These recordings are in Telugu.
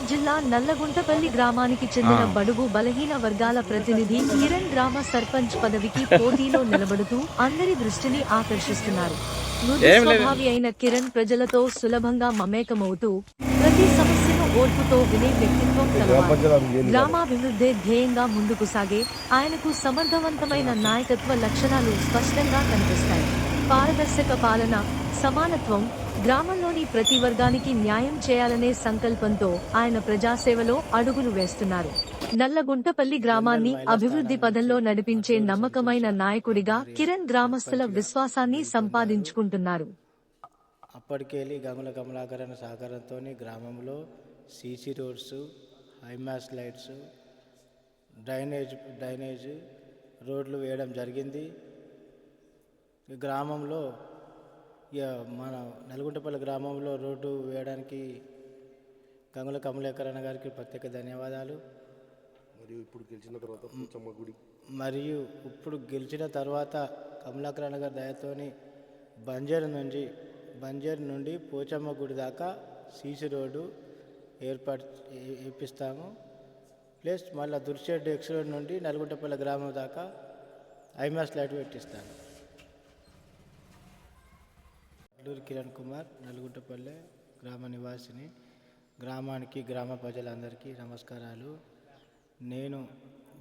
నల్లగుంటపల్లి గ్రామానికి చెందిన బడుగు బలహీన వర్గాల ప్రతినిధి కిరణ్ గ్రామ సర్పంచ్ పదవికి పోటీలో నిలబడుతూ అందరి దృష్టిని ఆకర్షిస్తున్నారు. స్వభావి అయిన కిరణ్ ప్రజలతో సులభంగా మమేకమవుతూ ప్రతి సమస్యను ఓర్పుతో వినే వ్యక్తిత్వం గ్రామాభివృద్ధే ధ్యేయంగా ముందుకు సాగే ఆయనకు సమర్థవంతమైన నాయకత్వ లక్షణాలు స్పష్టంగా కనిపిస్తాయి. పారదర్శక పాలన సమానత్వం గ్రామంలోని ప్రతి వర్గానికి న్యాయం చేయాలనే సంకల్పంతో ఆయన ప్రజాసేవలో అడుగులు వేస్తున్నారు. నల్లగుంటపల్లి గ్రామాన్ని అభివృద్ధి పదంలో నడిపించే నమ్మకమైన నాయకుడిగా కిరణ్ గ్రామస్తుల విశ్వాసాన్ని సంపాదించుకుంటున్నారు. అప్పటికెళ్ళి గమల కమలాకరణ సహకారంతో గ్రామంలో CC roads high mast lights drainage drainage రోడ్లు వేయడం జరిగింది. గ్రామంలో మన నల్గొండపల్లి గ్రామంలో రోడ్డు వేయడానికి గంగుల కమలేకరణ గారికి ప్రత్యేక ధన్యవాదాలు. మరియు ఇప్పుడు గెలిచిన తర్వాత పోచమ్మ గుడి. మరియు ఇప్పుడు గెలిచిన తర్వాత కమలాకరణ గారి దయతోని బంజర్ నుంచి బంజర్ నుండి పోచమ్మ గుడి దాకా సీసీ రోడ్డు ఏర్పాటు వేపిస్తాము ప్లస్ మళ్ళీ దుర్షెడ్ ఎక్స్ రోడ్ నుండి నల్గొండపల్లి గ్రామం దాకా ఐమాస్ లైట్ పెట్టిస్తాను. అల్లూరి కిరణ్ కుమార్ నల్గుంటపల్లె గ్రామ నివాసిని గ్రామానికి గ్రామ ప్రజలందరికీ నమస్కారాలు. నేను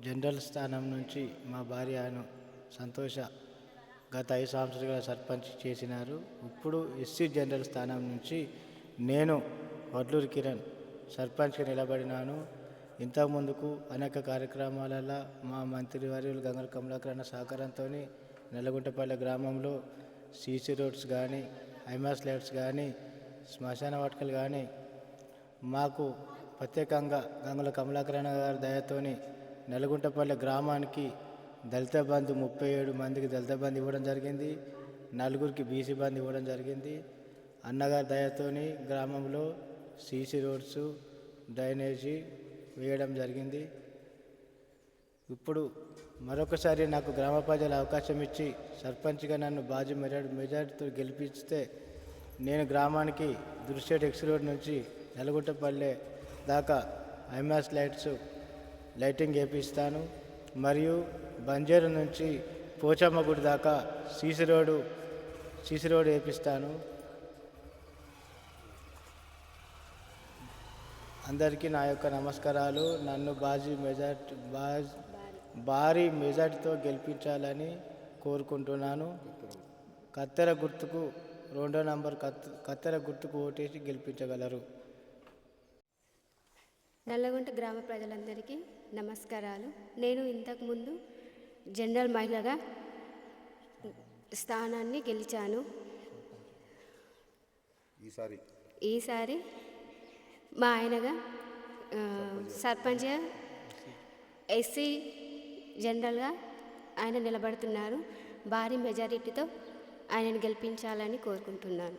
జనరల్ స్థానం నుంచి మా భార్యను సంతోష గత ఐదు సంవత్సరాలుగా సర్పంచ్ చేసినారు. ఇప్పుడు ఎస్సీ జనరల్ స్థానం నుంచి నేను వడ్లూరి కిరణ్ సర్పంచ్గా నిలబడినాను. ఇంతకుముందుకు అనేక కార్యక్రమాలలో మా మంత్రివర్యులు గంగల కమలాకరణ సహకారంతో నల్లగుంటపల్లె గ్రామంలో సీసీ రోడ్స్ కానీ ఐమాస్ లైట్స్ కానీ శ్మశాన వాటికలు కానీ మాకు ప్రత్యేకంగా గంగుల కమలాకరణ గారి దయతోని నల్గొంటపల్లె గ్రామానికి దళిత బంధు ముప్పై ఏడు మందికి దళిత బంధు ఇవ్వడం జరిగింది. నలుగురికి బీసీ బంధు ఇవ్వడం జరిగింది. అన్నగారి దయతోని గ్రామంలో సీసీ రోడ్స్ డ్రైనేజీ వేయడం జరిగింది. ఇప్పుడు మరొకసారి నాకు గ్రామ ప్రజలు అవకాశం ఇచ్చి సర్పంచ్గా నన్ను బాజీ మెజార్ మెజార్టీతో గెలిపిస్తే నేను గ్రామానికి దృశ్యట్ ఎక్స్ రోడ్ నుంచి నల్గొంటపల్లె దాకా ఐమాస్ లైట్స్ లైటింగ్ వేపిస్తాను. మరియు బంజేరు నుంచి పోచమ్మగుడి దాకా సీసీ రోడ్డు సీసీ రోడ్డు వేపిస్తాను. అందరికీ నా యొక్క నమస్కారాలు. నన్ను బాజీ మెజార్టీ బాజ్ భారీ మెజార్టీతో గెలిపించాలని కోరుకుంటున్నాను. కత్తెర గుర్తుకు రెండో నంబర్ కత్ కత్తెర గుర్తుకు ఓటేసి గెలిపించగలరు. నల్లగుంట గ్రామ ప్రజలందరికీ నమస్కారాలు. నేను ఇంతకుముందు జనరల్ మహిళగా స్థానాన్ని గెలిచాను. ఈసారి? ఈసారి మా ఆయనగా ఆ, సర్పంచ్గా ఎస్సీ జనరల్గా ఆయన నిలబడుతున్నారు. భారీ మెజారిటీతో ఆయనను గెలిపించాలని కోరుకుంటున్నాను.